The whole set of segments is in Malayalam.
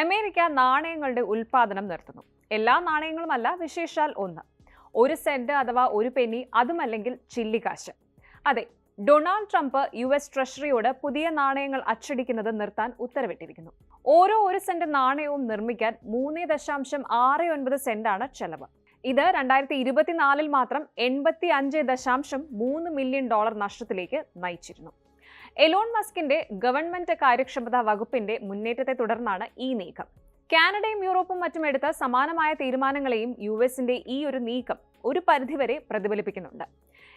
അമേരിക്ക നാണയങ്ങളുടെ ഉൽപാദനം നിർത്തുന്നു. എല്ലാ നാണയങ്ങളുമല്ല വിശേഷാൽ ഒന്ന്. ഒരു സെന്റ് അഥവാ ഒരു പെന്നി അതുമല്ലെങ്കിൽ ചില്ലിക്കാശ് അതെ ഡൊണാൾഡ് ട്രംപ് യു എസ് ട്രഷറിയോട് പുതിയ നാണയങ്ങൾ അച്ചടിക്കുന്നത് നിർത്താൻ ഉത്തരവിട്ടിരിക്കുന്നു. ഓരോ ഒരു സെന്റ് നാണയവും നിർമ്മിക്കാൻ മൂന്ന് ദശാംശം ആറ് ഒൻപത് സെന്റാണ് ചെലവ്. ഇത് രണ്ടായിരത്തി ഇരുപത്തിനാലിൽ മാത്രം എൺപത്തി അഞ്ച് ദശാംശം മൂന്ന് മില്യൺ ഡോളർ നഷ്ടത്തിലേക്ക് നയിച്ചിരുന്നു. എലോൺ മസ്കിന്റെ ഗവൺമെന്റ് കാര്യക്ഷമതാ വകുപ്പിന്റെ മുന്നേറ്റത്തെ തുടർന്നാണ് ഈ നീക്കം. കാനഡയും യൂറോപ്പും മറ്റും എടുത്ത സമാനമായ തീരുമാനങ്ങളെയും യു എസിന്റെ ഈ ഒരു നീക്കം ഒരു പരിധിവരെ പ്രതിഫലിപ്പിക്കുന്നുണ്ട്.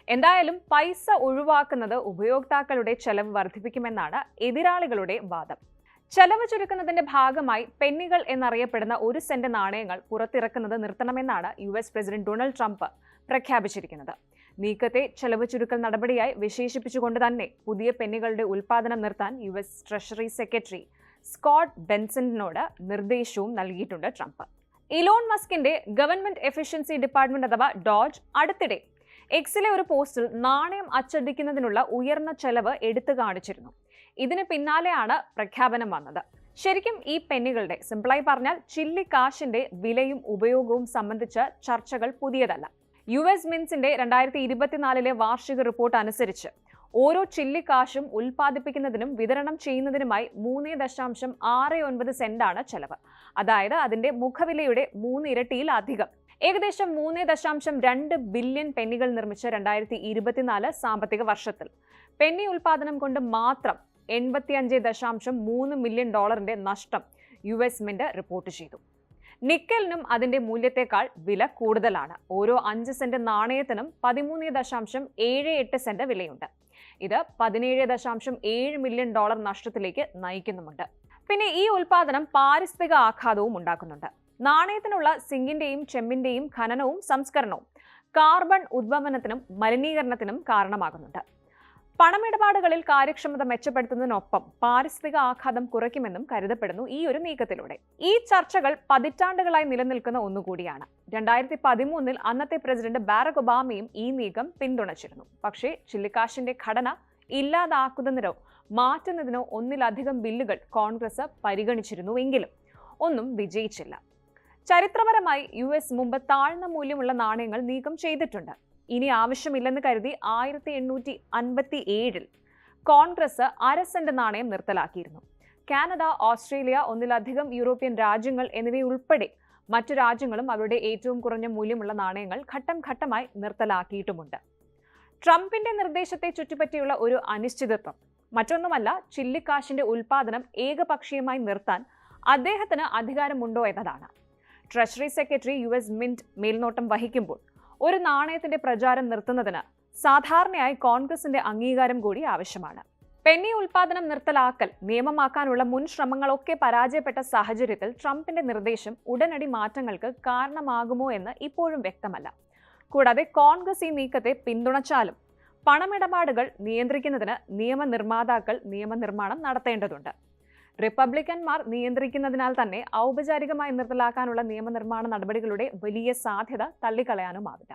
എന്തായാലും പൈസ ഒഴിവാക്കുന്നത് ഉപയോക്താക്കളുടെ ചെലവ് വർദ്ധിപ്പിക്കുമെന്നാണ് എതിരാളികളുടെ വാദം. ചെലവ് ചുരുക്കുന്നതിന്റെ ഭാഗമായി പെന്നികൾ എന്നറിയപ്പെടുന്ന ഒരു സെന്റ് നാണയങ്ങൾ പുറത്തിറക്കുന്നത് നിർത്തണമെന്നാണ് U S president Donald Trump പ്രഖ്യാപിച്ചിരിക്കുന്നത്. നീക്കത്തെ ചെലവ് ചുരുക്കൽ നടപടിയായി വിശേഷിപ്പിച്ചുകൊണ്ട് തന്നെ പുതിയ പെന്നുകളുടെ ഉൽപ്പാദനം നിർത്താൻ U S treasury secretary Scott ബെൻസണിനോട് നിർദ്ദേശവും നൽകിയിട്ടുണ്ട് ട്രംപ്. ഇലോൺ മസ്കിന്റെ ഗവൺമെന്റ് എഫിഷ്യൻസി ഡിപ്പാർട്ട്മെന്റ് അഥവാ ഡോജ് അടുത്തിടെ എക്സിലെ ഒരു പോസ്റ്റിൽ നാണയം അച്ചടിക്കുന്നതിനുള്ള ഉയർന്ന ചെലവ് എടുത്തു കാണിച്ചിരുന്നു. ഇതിന് പിന്നാലെയാണ് പ്രഖ്യാപനം വന്നത്. ശരിക്കും ഈ പെന്നുകളുടെ സിമ്പിളായി പറഞ്ഞാൽ ചില്ലി കാശിന്റെ വിലയും ഉപയോഗവും സംബന്ധിച്ച ചർച്ചകൾ പുതിയതല്ല. യു എസ് മിൻസിന്റെ രണ്ടായിരത്തി ഇരുപത്തിനാലിലെ വാർഷിക റിപ്പോർട്ട് അനുസരിച്ച് ഓരോ ചില്ലിക്കാശും ഉൽപ്പാദിപ്പിക്കുന്നതിനും വിതരണം ചെയ്യുന്നതിനുമായി മൂന്ന് ദശാംശം ആറ് ഒൻപത് സെന്റാണ് ചെലവ്. അതായത് അതിന്റെ മുഖവിലയുടെ മൂന്ന് ഇരട്ടിയിലധികം. ഏകദേശം മൂന്ന് ദശാംശം രണ്ട് ബില്യൺ പെന്നികൾ നിർമ്മിച്ച രണ്ടായിരത്തി ഇരുപത്തിനാല് സാമ്പത്തിക വർഷത്തിൽ. പെന്നി ഉൽപാദനം കൊണ്ട് മാത്രം എൺപത്തിയഞ്ച് ദശാംശം മൂന്ന് മില്യൺ ഡോളറിന്റെ നഷ്ടം യു എസ് മിന്റ് റിപ്പോർട്ട് ചെയ്തു. നിക്കലിനും അതിന്റെ മൂല്യത്തെക്കാൾ വില കൂടുതലാണ്. ഓരോ അഞ്ച് സെന്റ് നാണയത്തിനും പതിമൂന്ന് ദശാംശം ഏഴ് എട്ട് സെന്റ് വിലയുണ്ട്. ഇത് പതിനേഴ് ദശാംശം ഏഴ് മില്യൺ ഡോളർ നഷ്ടത്തിലേക്ക് നയിക്കുന്നുമുണ്ട്. പിന്നെ ഈ ഉൽപാദനം പാരിസ്ഥിതിക ആഘാതവും ഉണ്ടാക്കുന്നുണ്ട്. നാണയത്തിനുള്ള സിങ്കിന്റെയും ചെമ്മിന്റെയും ഖനനവും സംസ്കരണവും കാർബൺ ഉദ്വമനത്തിനും മലിനീകരണത്തിനും കാരണമാകുന്നുണ്ട്. പണമിടപാടുകളിൽ കാര്യക്ഷമത മെച്ചപ്പെടുത്തുന്നതിനൊപ്പം പാരിസ്ഥിതിക ആഘാതം കുറയ്ക്കുമെന്നും കരുതപ്പെടുന്നു ഈ ഒരു നീക്കത്തിലൂടെ. ഈ ചർച്ചകൾ പതിറ്റാണ്ടുകളായി നിലനിൽക്കുന്ന ഒന്നുകൂടിയാണ്. രണ്ടായിരത്തി പതിമൂന്നിൽ അന്നത്തെ പ്രസിഡന്റ് ബാരക് ഒബാമയും ഈ നീക്കം പിന്തുണച്ചിരുന്നു. പക്ഷേ ചില്ലിക്കാശിന്റെ ഘടന ഇല്ലാതാക്കുന്നതിനോ മാറ്റുന്നതിനോ ഒന്നിലധികം ബില്ലുകൾ കോൺഗ്രസ് പരിഗണിച്ചിരുന്നുവെങ്കിലും ഒന്നും വിജയിച്ചില്ല. ചരിത്രപരമായി യു എസ് മുമ്പ് താഴ്ന്ന മൂല്യമുള്ള നാണയങ്ങൾ നീക്കം ചെയ്തിട്ടുണ്ട്. ഇനി ആവശ്യമില്ലെന്ന് കരുതി ആയിരത്തി എണ്ണൂറ്റി അൻപത്തി ഏഴിൽ കോൺഗ്രസ് അര സെന്റ് നാണയം നിർത്തലാക്കിയിരുന്നു. കാനഡ ഓസ്ട്രേലിയ ഒന്നിലധികം യൂറോപ്യൻ രാജ്യങ്ങൾ എന്നിവയുൾപ്പെടെ മറ്റു രാജ്യങ്ങളും അവരുടെ ഏറ്റവും കുറഞ്ഞ മൂല്യമുള്ള നാണയങ്ങൾ ഘട്ടം ഘട്ടമായി നിർത്തലാക്കിയിട്ടുമുണ്ട്. ട്രംപിന്റെ നിർദ്ദേശത്തെ ചുറ്റിപ്പറ്റിയുള്ള ഒരു അനിശ്ചിതത്വം മറ്റൊന്നുമല്ല ചില്ലിക്കാശിന്റെ ഉൽപാദനം ഏകപക്ഷീയമായി നിർത്താൻ അദ്ദേഹത്തിന് അധികാരമുണ്ടോ എന്നതാണ്. Treasury secretary U S mint മേൽനോട്ടം വഹിക്കുമ്പോൾ ഒരു നാണയത്തിന്റെ പ്രചാരം നിർത്തുന്നതിന് സാധാരണയായി കോൺഗ്രസിന്റെ അംഗീകാരം കൂടി ആവശ്യമാണ്. പെന്നി ഉൽപാദനം നിർത്തലാക്കൽ നിയമമാക്കാനുള്ള മുൻ ശ്രമങ്ങളൊക്കെ പരാജയപ്പെട്ട സാഹചര്യത്തിൽ ട്രംപിന്റെ നിർദ്ദേശം ഉടനടി മാറ്റങ്ങൾക്ക് കാരണമാകുമോ എന്ന് ഇപ്പോഴും വ്യക്തമല്ല. കൂടാതെ കോൺഗ്രസ് ഈ നീക്കത്തെ പിന്തുണച്ചാലും പണമിടപാടുകൾ നിയന്ത്രിക്കുന്നതിന് നിയമനിർമ്മാതാക്കൾ നിയമനിർമ്മാണം നടത്തേണ്ടതുണ്ട്. റിപ്പബ്ലിക്കന്മാർ നിയന്ത്രിക്കുന്നതിനാൽ തന്നെ ഔപചാരികമായി നിർത്തലാക്കാനുള്ള നിയമനിർമ്മാണ നടപടികളുടെ വലിയ സാധ്യത തള്ളിക്കളയാനുമാവില്ല.